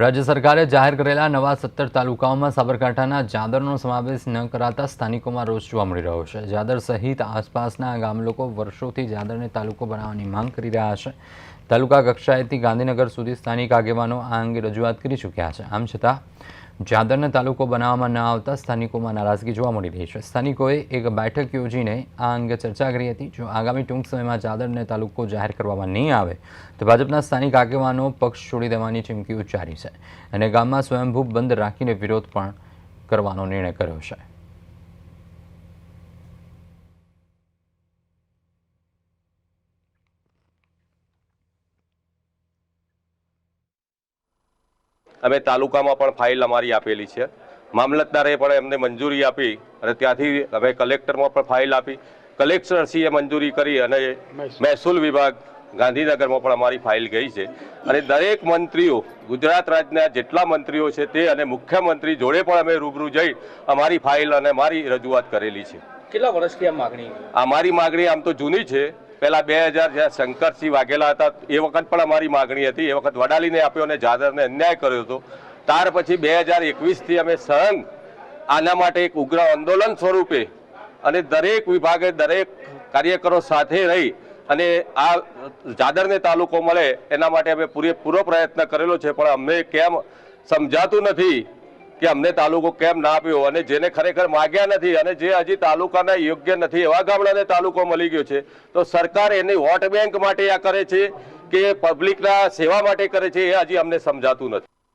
રાજ્ય સરકારે જાહેર કરેલા નવા સત્તર તાલુકાઓમાં સાબરકાંઠાના જાદરનો સમાવેશ ન કરાતા સ્થાનિકોમાં રોષ જોવા મળી રહ્યો છે. જાદર સહિત આસપાસના ગામ લોકો વર્ષોથી જાદરને તાલુકો બનાવવાની માંગ કરી રહ્યા છે. તાલુકા કક્ષાએથી ગાંધીનગર સુધી સ્થાનિક આગેવાનો આ અંગે રજૂઆત કરી ચૂક્યા છે. આમ છતાં જાદરને તાલુકો બનાવવામાં ન આવતા સ્થાનિકોમાં નારાજગી જોવા મળી રહી છે. સ્થાનિકોએ એક બેઠક યોજીને આ અંગે ચર્ચા કરી હતી. જો આગામી ટૂંક સમયમાં જાદરને તાલુકો જાહેર કરવામાં નહીં આવે, તો ભાજપના સ્થાનિક આગેવાનો પક્ષ છોડી દેવાની ચીમકી ઉચ્ચારી છે અને ગામમાં સ્વયંભૂ બંધ રાખીને વિરોધ પણ કરવાનો નિર્ણય કર્યો છે. અમે તાલુકામાં પણ ફાઇલ અમારી આપેલી છે. મામલતદારે પણ એમને મંજૂરી આપી અને ત્યાંથી અમે કલેક્ટરમાં પણ ફાઇલ આપી. કલેક્ટરશ્રીએ મંજૂરી કરી અને મહેસૂલ. વિભાગ ગાંધીનગરમાં પણ અમારી ફાઇલ ગઈ છે. અને દરેક મંત્રીઓ ગુજરાત રાજ્યના જેટલા મંત્રીઓ છે તે અને મુખ્યમંત્રી જોડે પણ અમે રૂબરૂ જઈ અમારી ફાઇલ અને મારી રજૂઆત કરેલી છે. કેટલા વર્ષથી આ માગણી? આ મારી માગણી આમ તો જૂની છે. પહેલા બે હજાર જ્યાં શંકરસિંહ વાઘેલા હતા, એ વખત પણ અમારી માગણી હતી. એ વખત વડાલીને આપ્યો અને જાદરને અન્યાય કર્યો હતો. ત્યાર પછી બે હજાર એકવીસથી અમે સહંગ આના માટે એક ઉગ્ર આંદોલન સ્વરૂપે અને દરેક વિભાગે દરેક કાર્યકરો સાથે રહી અને આ જાદરને તાલુકો મળે એના માટે અમે પૂરેપૂરો પ્રયત્ન કરેલો છે. પણ અમને કેમ સમજાતું નથી કે અમને તાલુકો કેમ ના આપ્યો અને જેને ખરેખર માગ્યા નથી અને જે હજી તાલુકાના યોગ્ય નથી એવા ગામડાને તાલુકો મળી ગયો છે. તો સરકાર એની વોટ બેંક માટે આ કરે છે કે પબ્લિકના સેવા માટે કરે છે એ હજી અમને સમજાતું નથી.